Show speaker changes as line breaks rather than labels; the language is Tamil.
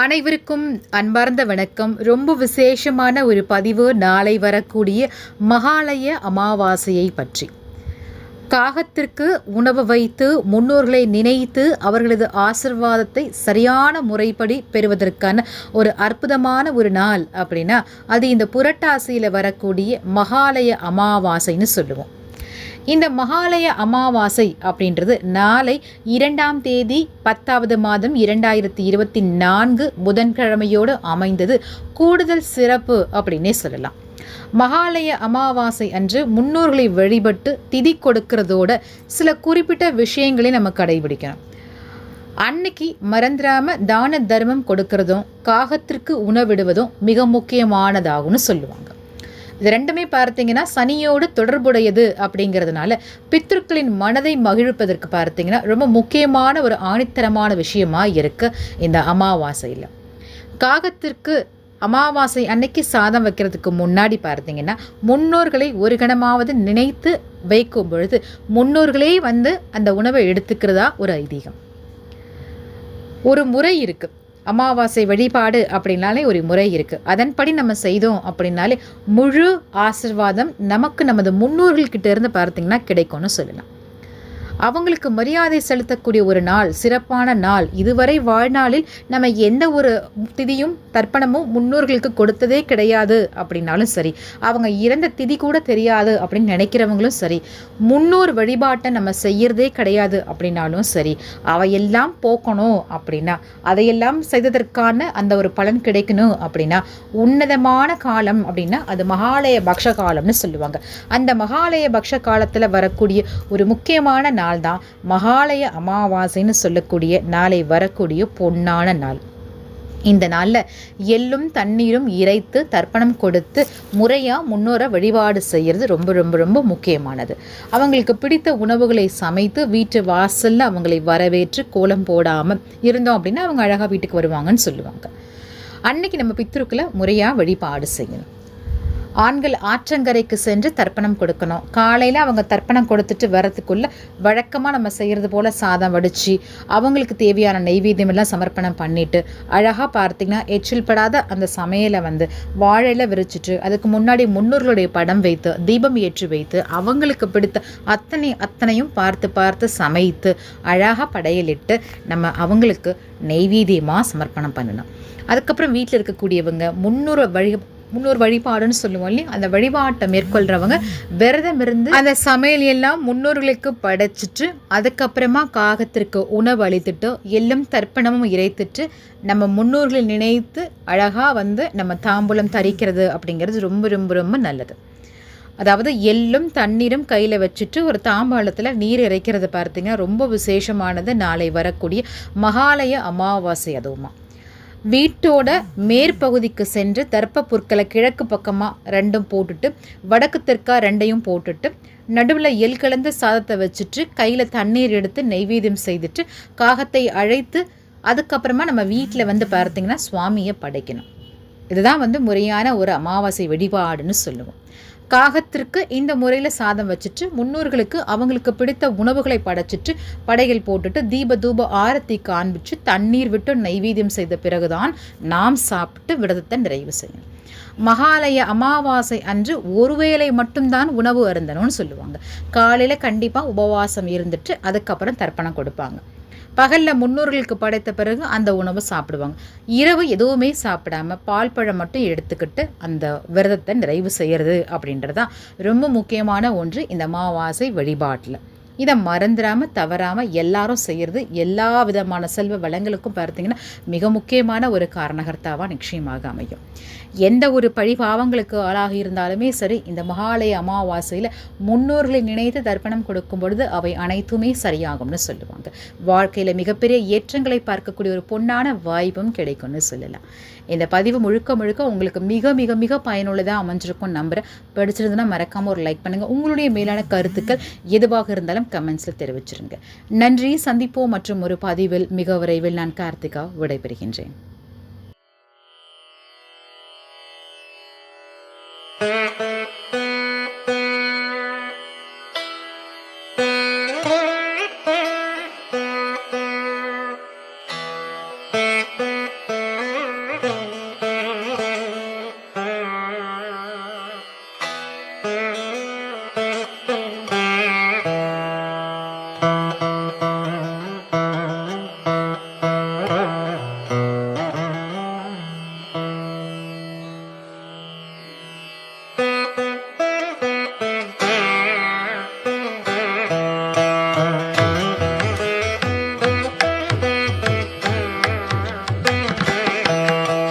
அனைவருக்கும் அன்பார்ந்த வணக்கம். ரொம்ப விசேஷமான ஒரு பதிவு நாளை வரக்கூடிய மகாலய அமாவாசையை பற்றி. காகத்திற்கு உணவு வைத்து முன்னோர்களை நினைத்து அவர்களது ஆசிர்வாதத்தை சரியான முறைப்படி பெறுவதற்கான ஒரு அற்புதமான ஒரு நாள் அப்படின்னா அது இந்த புரட்டாசியில் வரக்கூடிய மகாலய அமாவாசைன்னு சொல்லுவோம். இந்த மகாலய அமாவாசை அப்படின்றது நாளை இரண்டாம் தேதி பத்தாவது மாதம் இரண்டாயிரத்தி இருபத்தி நான்கு புதன்கிழமையோடு அமைந்தது. கூடுதல் சிறப்பு அப்படின்னே சொல்லலாம். மகாலய அமாவாசை அன்று முன்னோர்களை வழிபட்டு திதி கொடுக்கறதோட சில குறிப்பிட்ட விஷயங்களை நம்ம கடைபிடிக்கணும். அன்னைக்கு மறந்துடாம தான தர்மம் கொடுக்கறதும் காகத்திற்கு உணவிடுவதும் மிக முக்கியமானதாகும்னு சொல்லுவாங்க. இது ரெண்டுமே பார்த்தீங்கன்னா சனியோடு தொடர்புடையது அப்படிங்கிறதுனால பித்ருக்களின் மனதை மகிழ்ப்பதற்கு பார்த்தீங்கன்னா ரொம்ப முக்கியமான ஒரு ஆணித்தரமான விஷயமா இருக்கு இந்த அமாவாசையில். காகத்திற்கு அமாவாசை அன்னைக்கு சாதம் வைக்கிறதுக்கு முன்னாடி பார்த்தீங்கன்னா முன்னோர்களை ஒரு கணமாவது நினைத்து வைக்கும் பொழுது முன்னோர்களே வந்து அந்த உணவை எடுத்துக்கிறதா ஒரு ஐதீகம். ஒரு முறை இருக்குது அமாவாசை வழிபாடு அப்படின்னாலே ஒரு முறை இருக்குது அதன்படி நம்ம செய்தோம் அப்படின்னாலே முழு ஆசிர்வாதம் நமக்கு நமது முன்னோர்கள்கிட்ட இருந்து பார்த்திங்கன்னா கிடைக்கும்னு சொல்லலாம். அவங்களுக்கு மரியாதை செலுத்தக்கூடிய ஒரு நாள் சிறப்பான நாள். இதுவரை வாழ்நாளில் நம்ம எந்த ஒரு திதியும் தர்ப்பணமும் முன்னோர்களுக்கு கொடுத்ததே கிடையாது அப்படின்னாலும் சரி. அவங்க இறந்த திதி கூட தெரியாது அப்படின்னு நினைக்கிறவங்களும் சரி. முன்னோர் வழிபாட்டை நம்ம செய்யறதே கிடையாது அப்படின்னாலும் சரி. அவையெல்லாம் போக்கணும் அப்படின்னா அதையெல்லாம் செய்ததற்கான அந்த ஒரு பலன் கிடைக்கணும் அப்படின்னா உன்னதமான காலம் அப்படின்னா அது மகாலய பக்ஷ காலம்னு சொல்லுவாங்க. அந்த மகாலய பக்ஷ காலத்தில் வரக்கூடிய ஒரு முக்கியமான நாள் நாள் தான் மகாலய அமாவாசைன்னு சொல்லக்கூடிய நாளை வரக்கூடிய பொன்னான நாள். இந்த நாளில் எள்ளும் தண்ணீரும் இறைத்து தர்ப்பணம் கொடுத்து முறையாக முன்னோரை வழிபாடு செய்கிறது ரொம்ப ரொம்ப ரொம்ப முக்கியமானது. அவங்களுக்கு பிடித்த உணவுகளை சமைத்து வீட்டு வாசலில் அவங்களை வரவேற்று கோலம் போடாமல் இருந்தோம் அப்படின்னா அவங்க அழகாக வீட்டுக்கு வருவாங்கன்னு சொல்லுவாங்க. அன்னைக்கு நம்ம பித்ருக்களை முறையாக வழிபாடு செய்யணும். ஆண்கள் ஆற்றங்கரைக்கு சென்று தர்ப்பணம் கொடுக்கணும். காலையில் அவங்க தர்ப்பணம் கொடுத்துட்டு வரதுக்குள்ளே வழக்கமாக நம்ம செய்கிறது போல் சாதம் வடித்து அவங்களுக்கு தேவையான நெய்வேத்தியம் எல்லாம் சமர்ப்பணம் பண்ணிவிட்டு அழகாக பார்த்திங்கன்னா எச்சில் படாத அந்த சமையலை வந்து வாழையில் விரிச்சிட்டு அதுக்கு முன்னாடி முன்னோர்களுடைய படம் வைத்து தீபம் ஏற்றி வைத்து அவங்களுக்கு பிடித்த அத்தனை அத்தனையும் பார்த்து பார்த்து சமைத்து அழகாக படையலிட்டு நம்ம அவங்களுக்கு நெய்வேத்தியமாக சமர்ப்பணம் பண்ணணும். அதுக்கப்புறம் வீட்டில் இருக்கக்கூடியவங்க முன்னூறு வழி முன்னோர் வழிபாடுன்னு சொல்லுவோம் இல்லையா? அந்த வழிபாட்டை மேற்கொள்கிறவங்க விரதம் இருந்து அந்த சமையல் எல்லாம் முன்னோர்களுக்கு படைச்சிட்டு அதுக்கப்புறமா காகத்திற்கு உணவு அளித்துட்டு எல்லாம் தர்ப்பணமும் இறைத்துட்டு நம்ம முன்னோர்களை நினைத்து அழகாக வந்து நம்ம தாம்பூலம் தரிக்கிறது அப்படிங்கிறது ரொம்ப ரொம்ப ரொம்ப நல்லது. அதாவது எள்ளும் தண்ணீரும் கையில் வச்சுட்டு ஒரு தாம்பாளத்தில் நீர் இறைக்கிறது பார்த்தீங்கன்னா ரொம்ப விசேஷமானது. நாளை வரக்கூடிய மகாலய அமாவாசை அதுவுமா. வீட்டோட மேற்பகுதிக்கு சென்று தர்ப்ப பொருட்களை கிழக்கு பக்கமாக ரெண்டும் போட்டுட்டு வடக்கு தெற்கா ரெண்டையும் போட்டுட்டு நடுவில் எல் கலந்த சாதத்தை வச்சுட்டு கையில் தண்ணீர் எடுத்து நெய்வேதியம் செய்துட்டு காகத்தை அழைத்து அதுக்கப்புறமா நம்ம வீட்டில் வந்து பார்த்திங்கன்னா சுவாமியை படைக்கணும். இதுதான் வந்து முறையான ஒரு அமாவாசை வழிபாடுன்னு சொல்லுவோம். காகத்திற்கு இந்த முறையில் சாதம் வச்சுட்டு முன்னோர்களுக்கு அவங்களுக்கு பிடித்த உணவுகளை படைச்சிட்டு படையில் போட்டுட்டு தீப தூப ஆரத்தி காண்பிச்சு தண்ணீர் விட்டு நைவேத்தியம் செய்த பிறகுதான் நாம் சாப்பிட்டு விரதத்தை நிறைவு செய்யணும். மகாலய அமாவாசை அன்று ஒருவேளை மட்டும்தான் உணவு அருந்தணும்னு சொல்லுவாங்க. காலையில் கண்டிப்பாக உபவாசம் இருந்துட்டு அதுக்கப்புறம் தர்ப்பணம் கொடுப்பாங்க. பகலில் முன்னோர்களுக்கு படைத்த பிறகு அந்த உணவை சாப்பிடுவாங்க. இரவு எதுவுமே சாப்பிடாம பால் பழம் மட்டும் எடுத்துக்கிட்டு அந்த விரதத்தை நிறைவு செய்கிறது அப்படின்றதான் ரொம்ப முக்கியமான ஒன்று இந்த அமாவாசை வழிபாட்டில். இதை மறந்துடாமல் தவறாமல் எல்லாரும் செய்கிறது எல்லா விதமான செல்வ வளங்களுக்கும் பார்த்தீங்கன்னா மிக முக்கியமான ஒரு காரணகர்த்தாவாக நிச்சயமாக அமையும். எந்த ஒரு பழி பாவங்களுக்கு ஆளாகி இருந்தாலுமே சரி இந்த மகாலய அமாவாசையில் முன்னோர்களை நினைத்து தர்ப்பணம் கொடுக்கும் பொழுது அவை அனைத்துமே சரியாகும்னு சொல்லுவாங்க. வாழ்க்கையில் மிகப்பெரிய ஏற்றங்களை பார்க்கக்கூடிய ஒரு பொன்னான வாய்ப்பும் கிடைக்கும்னு சொல்லலாம். இந்த பதிவு முழுக்க முழுக்க உங்களுக்கு மிக மிக மிக பயனுள்ளதாக அமைஞ்சிருக்கும் நம்புகிறேன் படிச்சிருந்ததுன்னா மறக்காமல் ஒரு லைக் பண்ணுங்கள் உங்களுடைய மேலான கருத்துக்கள் எதுவாக இருந்தாலும் கமெண்ட்ஸில் தெரிவிச்சிருங்க. நன்றி சந்திப்போம் மற்றும் ஒரு பதிவில் மிக விரைவில் நான் கார்த்திகா விடைபெறுகின்றேன்.